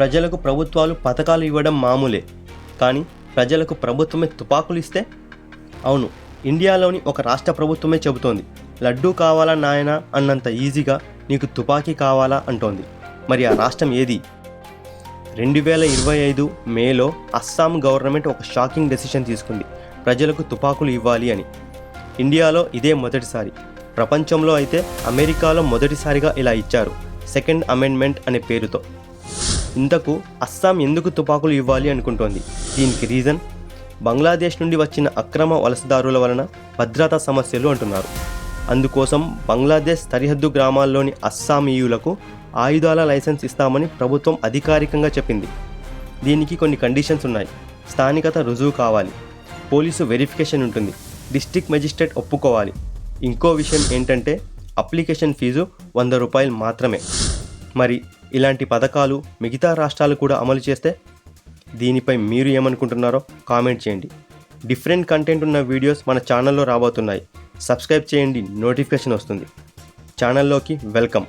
ప్రజలకు ప్రభుత్వాలు పథకాలు ఇవ్వడం మామూలే. కానీ ప్రజలకు ప్రభుత్వమే తుపాకులు ఇస్తే అవును ఇండియాలోని ఒక రాష్ట్ర ప్రభుత్వమే చెబుతోంది లడ్డూ కావాలా నాయనా? అన్నంత ఈజీగా నీకు తుపాకీ కావాలా? అంటోంది. మరి ఆ రాష్ట్రం ఏది? రెండు వేల ఇరవై ఐదు మేలో అస్సాం గవర్నమెంట్ ఒక షాకింగ్ డెసిషన్ తీసుకుంది ప్రజలకు తుపాకులు ఇవ్వాలి అని. ఇండియాలో ఇదే మొదటిసారి. ప్రపంచంలో అయితే అమెరికాలో మొదటిసారిగా ఇలా ఇచ్చారు సెకండ్ అమెండ్మెంట్ అనే పేరుతో. ఇంతకు అస్సాం ఎందుకు తుపాకులు ఇవ్వాలి అనుకుంటోంది? దీనికి రీజన్? బంగ్లాదేశ్ నుండి వచ్చిన అక్రమ వలసదారుల వలన భద్రతా సమస్యలు అంటున్నారు. అందుకోసం బంగ్లాదేశ్ సరిహద్దు గ్రామాల్లోని అస్సామీయులకు ఆయుధాల లైసెన్స్ ఇస్తామని ప్రభుత్వం అధికారికంగా చెప్పింది. దీనికి కొన్ని కండిషన్స్ ఉన్నాయి. స్థానికత రుజువు కావాలి. పోలీసు వెరిఫికేషన్ ఉంటుంది. డిస్టిక్ మెజిస్ట్రేట్ ఒప్పుకోవాలి. ఇంకో విషయం ఏంటంటే అప్లికేషన్ ఫీజు వంద రూపాయలు మాత్రమే. మరి ఇలాంటి పథకాలు మిగతా రాష్ట్రాలు కూడా అమలు చేస్తే దీనిపై మీరు ఏమనుకుంటున్నారో కామెంట్ చేయండి. డిఫరెంట్ కంటెంట్ ఉన్న వీడియోస్ మన ఛానల్లో రాబోతున్నాయి. సబ్స్క్రైబ్ చేయండి నోటిఫికేషన్ వస్తుంది. ఛానల్లోకి వెల్కమ్.